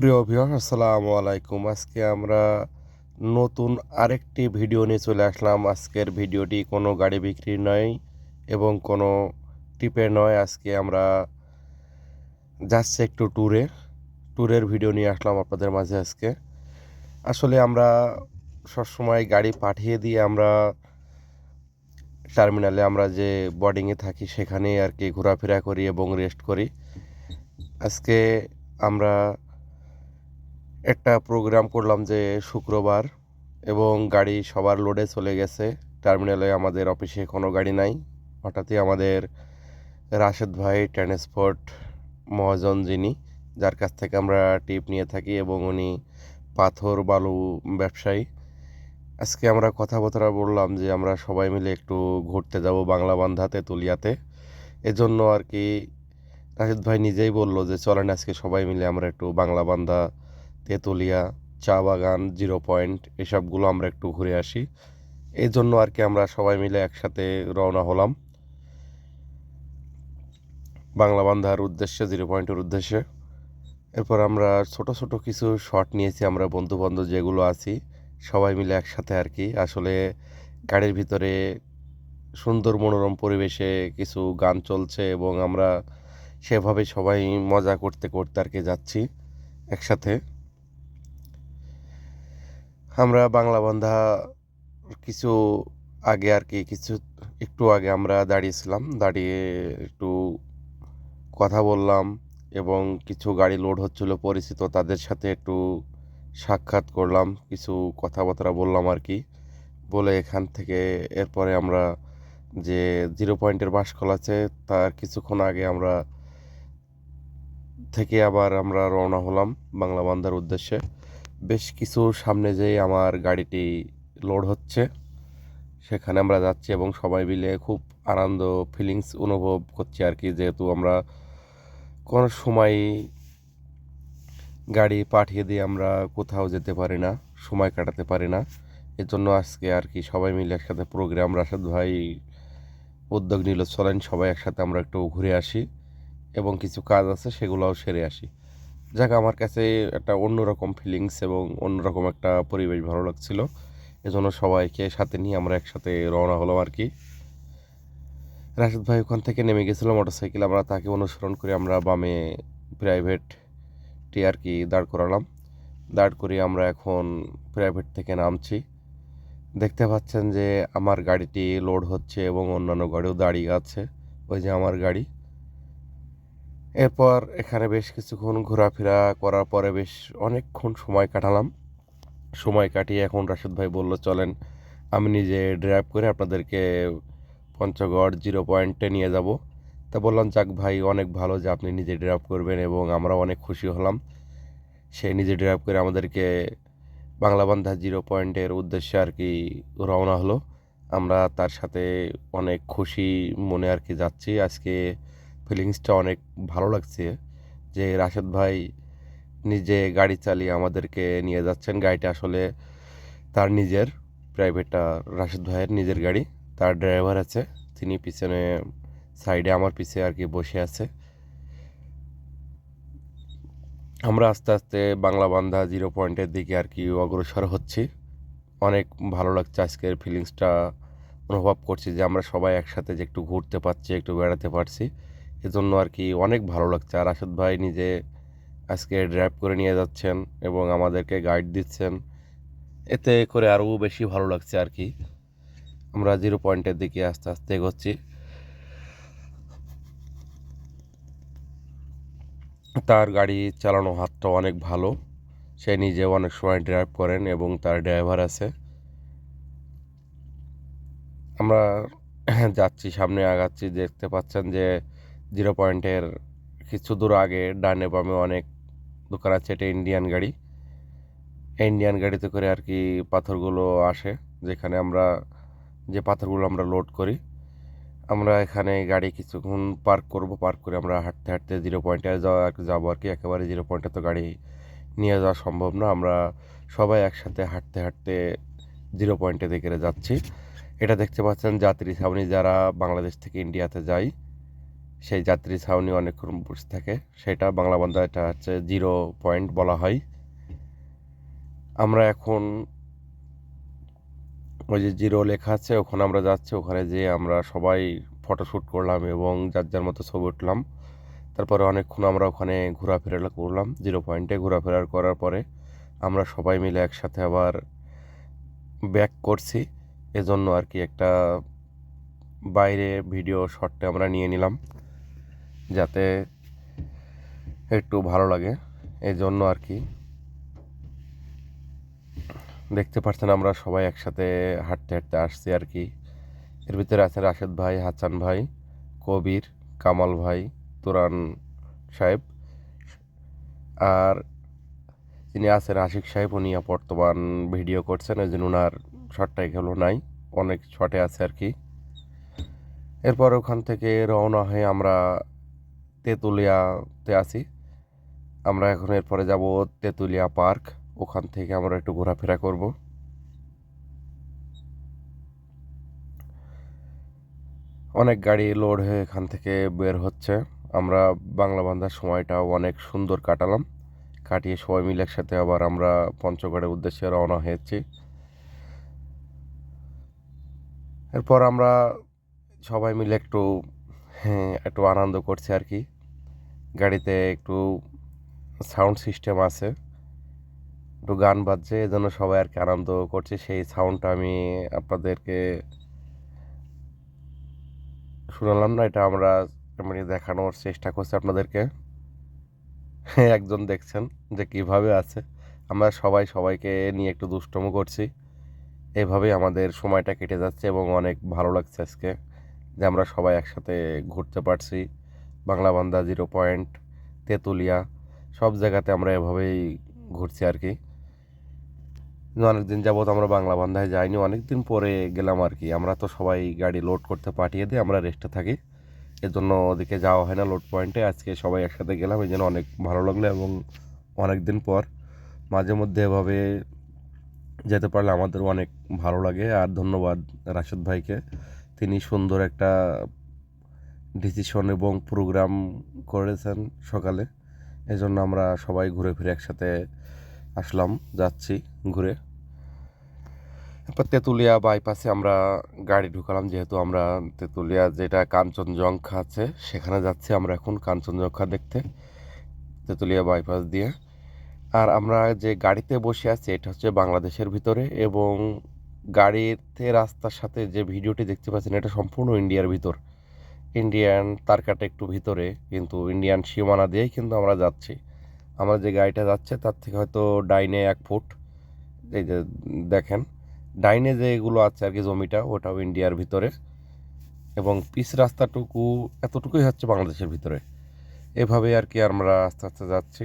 প্রিয় ভিউয়ার আসসালামু আলাইকুম। আজকে আমরা নতুন আরেকটি ভিডিও নিয়ে চলে আসলাম। আজকের ভিডিওটি কোনো গাড়ি বিক্রি নয় এবং কোনো টিপে নয়। আজকে আমরা যাচ্ছি একটু ট্যুরে। ট্যুরের ভিডিও নিয়ে আসলাম আপনাদের মাঝে আজকে। আসলে আমরা সবসময় গাড়ি পাঠিয়ে দিয়ে আমরা টার্মিনালে আমরা যে বোর্ডিংয়ে থাকি সেখানেই আর কি ঘোরাফেরা করি এবং রেস্ট করি। আজকে আমরা একটা প্রোগ্রাম করলাম যে শুক্রবার এবং গাড়ি সবার লোডে চলে গেছে। টার্মিনালে আমাদের অফিসে কোনো গাড়ি নাই। হঠাৎই আমাদের রাশেদ ভাই ট্রান্সপোর্ট মহাজন যিনি, যার কাছ থেকে আমরা টিপ নিয়ে থাকি এবং উনি পাথর, বালু ব্যবসায়ী। আজকে আমরা কথাবার্তা বললাম যে আমরা সবাই মিলে একটু ঘুরতে যাব বাংলা বান্ধা, তেঁতুলিয়াতে। এজন্য আর কি রাশেদ ভাই নিজেই বলল যে, চলেন আজকে সবাই মিলে আমরা একটু বাংলা বান্ধা তেঁতুলিয়া, চা বাগান, জিরো পয়েন্ট, এসবগুলো আমরা একটু ঘুরে আসি। এই জন্য আর কি আমরা সবাই মিলে একসাথে রওনা হলাম। বাংলা বান্ধার উদ্দেশ্যে, জিরো পয়েন্টের উদ্দেশ্যে। এরপর আমরা ছোট ছোট কিছু শট নিয়েছি আমরা বন্ধু বান্ধব যেগুলো আছি। সবাই মিলে একসাথে আর কি। আসলে গাড়ির ভিতরে সুন্দর মনোরম পরিবেশে কিছু গান চলছে এবং আমরা সেভাবে সবাই মজা করতে করতে আর কি যাচ্ছি একসাথে। আমরা বাংলা বান্ধা কিছু আগে আর কি, কিছু একটু আগে আমরা দাঁড়িয়েছিলাম, দাঁড়িয়ে একটু কথা বললাম এবং কিছু গাড়ি লোড হচ্ছিল পরিচিত, তাদের সাথে একটু সাক্ষাৎ করলাম, কিছু কথাবার্তা বললাম আর কি। বলে এখান থেকে এরপরে আমরা যে জিরো পয়েন্টের বাসকল আছে, তার কিছুক্ষণ আগে আমরা থেকে আবার আমরা রওনা হলাম বাংলা বান্ধার উদ্দেশ্যে। বেশ কিছু সামনে যেয়ে আমার গাড়িটি লোড হচ্ছে। সেখানে আমরা যাচ্ছি এবং সবাই মিলে খুব আনন্দ ফিলিংস অনুভব করছি আর কি। যেহেতু আমরা কোনো সময় গাড়ি পাঠিয়ে দিয়ে আমরা কোথাও যেতে পারি না, সময় কাটাতে পারি না। এর জন্য আজকে আর কি সবাই মিলে একসাথে প্রোগ্রাম রাশাদ ভাই উদ্যোগ নিল, চলেন সবাই একসাথে আমরা একটু ঘুরে আসি এবং কিছু কাজ আছে সেগুলোও সেরে আসি। যাক, আমার কাছে একটা অন্যরকম ফিলিংস এবং অন্যরকম একটা পরিবেশ ভালো লাগছিল। এজন্য সবাইকে সাথে নিয়ে আমরা একসাথে রওনা হলাম আর কি। রাশেদ ভাই ওখান থেকে নেমে গেছিল মোটরসাইকেল আমরা তাকে অনুসরণ করে আমরা বামে প্রাইভেটটি আর কি দাঁড় করালাম। দাঁড় করিয়ে আমরা এখন প্রাইভেট থেকে নামছি। দেখতে পাচ্ছেন যে আমার গাড়িটি লোড হচ্ছে এবং অন্যান্য গাড়িও দাঁড়িয়ে আছে। ওই যে আমার গাড়ি। এরপর এখানে বেশ কিছুক্ষণ ঘোরাফেরা করার পরে বেশ অনেকক্ষণ সময় কাটালাম। সময় কাটিয়ে এখন রাশেদ ভাই বলল, চলেন, আমি নিজে ড্রাইভ করে আপনাদেরকে পঞ্চগড় জিরো পয়েন্টে নিয়ে যাব। তা বললাম, যাক ভাই, অনেক ভালো যে আপনি নিজে ড্রাইভ করবেন এবং আমরা অনেক খুশি হলাম। সে নিজে ড্রাইভ করে আমাদেরকে বাংলাবান্ধা জিরো পয়েন্টের উদ্দেশ্যে আর কি রওনা হলো। আমরা তার সাথে অনেক খুশি মনে আর কি যাচ্ছি। আজকে ফিলিংসটা অনেক ভালো লাগছে যে রাশেদ ভাই নিজে গাড়ি চালিয়ে আমাদেরকে নিয়ে যাচ্ছেন। গাড়িটা আসলে তার নিজের প্রাইভেটটা রাশেদ ভাইয়ের নিজের গাড়ি। তার ড্রাইভার আছে, তিনি পিছনে সাইডে আমার পিছে আর কি বসে আছে। আমরা আস্তে আস্তে বাংলা বান্ধা জিরো পয়েন্টের দিকে আর কি অগ্রসর হচ্ছি। অনেক ভালো লাগছে আজকের ফিলিংসটা অনুভব করছি যে আমরা সবাই একসাথে যে একটু ঘুরতে পারছি, একটু বেড়াতে পারছি। এজন্য আর কি অনেক ভালো লাগছে। আর রাশেদ ভাই নিজে আজকে ড্রাইভ করে নিয়ে যাচ্ছেন এবং আমাদেরকে গাইড দিচ্ছেন। এতে করে আরও বেশি ভালো লাগছে আর কি আমরা জিরো পয়েন্টের দিকে আস্তে আস্তে এগোচ্ছি। তার গাড়ি চালানো হাতটা অনেক ভালো। সে নিজে অনেক সময় ড্রাইভ করেন এবং তার ড্রাইভার আছে। আমরা যাচ্ছি, সামনে আগাচ্ছি, দেখতে পাচ্ছেন যে জিরো পয়েন্টের কিছু দূর আগে ডানে বামে অনেক দোকান আছে, এটা ইন্ডিয়ান গাড়ি। ইন্ডিয়ান গাড়িতে করে আর কি পাথরগুলো আসে, যেখানে আমরা যে পাথরগুলো আমরা লোড করি। আমরা এখানে গাড়ি কিছুক্ষণ পার্ক করব, পার্ক করে আমরা হাঁটতে হাঁটতে জিরো পয়েন্টে যাওয়া, যাব আর কি। একেবারে জিরো পয়েন্টে তো গাড়ি নিয়ে যাওয়া সম্ভব না। আমরা সবাই একসাথে হাঁটতে হাঁটতে জিরো পয়েন্টে দিকে যাচ্ছি। এটা দেখতে পাচ্ছেন যাত্রী ছাউনি যারা বাংলাদেশ থেকে ইন্ডিয়াতে যায়। সেই যাত্রী ছাউনি অনেকক্ষণ বসে থাকে। সেটা বাংলা বান্ধা এটা হচ্ছে জিরো পয়েন্ট বলা হয়। আমরা এখন ওই যে জিরো লেখা আছে, ওখানে আমরা যাচ্ছি। ওখানে যেয়ে আমরা সবাই ফটোশ্যুট করলাম এবং যার যার মতো ছবি উঠলাম। তারপরে অনেকক্ষণ আমরা ওখানে ঘোরাফেরা করলাম। জিরো পয়েন্টে ঘোরাফেরা করার পরে আমরা সবাই মিলে একসাথে আবার ব্যাক করছি। এজন্য আর কি একটা বাইরে ভিডিও শটটা আমরা নিয়ে নিলাম। যাতে একটু ভালো লাগে। এই জন্য আর কি। দেখতে পাচ্ছেন আমরা সবাই একসাথে হাঁটতে হাঁটতে আসছি আর কি। এর ভিতরে আছেন রাশেদ ভাই, হাসান ভাই, কবির, কামাল ভাই, তুরান সাহেব আর যিনি আছেন আশিক সাহেব, উনি বর্তমান ভিডিও করছেন। ওই জন্য ওনার শটটা এগুলো নাই, অনেক শটে আছে আর কি। এরপর ওখান থেকে রওনা হয়ে আমরা তেঁতুলিয়াতে আছি। আমরা এখন এরপরে যাব তেঁতুলিয়া পার্ক। ওখান থেকে আমরা একটু ঘোরাফেরা করব। অনেক গাড়ি লোড হয়ে এখান থেকে বের হচ্ছে। আমরা বাংলা বান্ধার সময়টাও অনেক সুন্দর কাটালাম। কাটিয়ে সবাই মিলে একসাথে আবার আমরা পঞ্চগড়ের উদ্দেশ্যে রওনা হয়েছি। এরপর আমরা সবাই মিলে একটু হ্যাঁ একটু আনন্দ করছে আর কি। গাড়িতে একটু সাউন্ড সিস্টেম আছে। একটু গান বাজছে, এজন্য সবাই আর কি আনন্দ করছে। সেই সাউন্ডটা আমি আপনাদেরকে শোনালাম না, এটা আমরা এমনি দেখানোর চেষ্টা করছি আপনাদেরকে। হ্যাঁ একজন দেখছেন যে কীভাবে আছে। আমরা সবাই সবাইকে নিয়ে একটু দুষ্টমো করছি। এভাবেই আমাদের সময়টা কেটে যাচ্ছে এবং অনেক ভালো লাগছে আজকে। যে আমরা সবাই একসাথে ঘুরতে পারছি। বাংলা বান্দা জিরো পয়েন্ট, তেঁতুলিয়া, সব জায়গাতে আমরা এভাবেই ঘুরছি আর কি। অনেক দিন যাবৎ আমরা বাংলা বান্ধায় যাইনি অনেক দিন পরে গেলাম আর কি। আমরা তো সবাই গাড়ি লোড করতে পাঠিয়ে দিই আমরা রেস্টে থাকি। এর জন্য ওদিকে যাওয়া হয় না লোড পয়েন্টে আজকে সবাই একসাথে গেলাম, এই জন্য অনেক ভালো লাগল এবং অনেক দিন পর মাঝে মধ্যে এভাবে যেতে পারলে আমাদের অনেক ভালো লাগে। আর ধন্যবাদ রাশেদ ভাইকে। তিনি সুন্দর একটা ডিসিশন এবং প্রোগ্রাম করেছেন সকালে। এজন্য আমরা সবাই ঘুরে ফিরে একসাথে আসলাম, যাচ্ছি ঘুরে। তেঁতুলিয়া বাইপাসে আমরা গাড়ি ঢুকালাম, যেহেতু আমরা তেঁতুলিয়া যেটা কাঞ্চনজঙ্ঘা আছে, সেখানে যাচ্ছি আমরা এখন কাঞ্চনজঙ্ঘা দেখতে, তেঁতুলিয়া বাইপাস দিয়ে। আর আমরা যে গাড়িতে বসে আছি, এটা হচ্ছে বাংলাদেশের ভিতরে এবং গাড়িতে রাস্তার সাথে যে ভিডিওটি দেখতে পাচ্ছেন, এটা সম্পূর্ণ ইন্ডিয়ার ভিতর। ইন্ডিয়ান তারকাটা একটু ভিতরে, কিন্তু ইন্ডিয়ান সীমানা দিয়েই কিন্তু আমরা যাচ্ছি। আমরা যে গাড়িটা যাচ্ছে, তার থেকে হয়তো ডাইনে এক ফুট। এই যে দেখেন, ডাইনে যে এগুলো আছে আর কি জমিটা, ওটাও ইন্ডিয়ার ভিতরে। এবং পিচ রাস্তাটুকু এতটুকুই হচ্ছে বাংলাদেশের ভিতরে। এভাবে আর কি আমরা আস্তে আস্তে যাচ্ছি।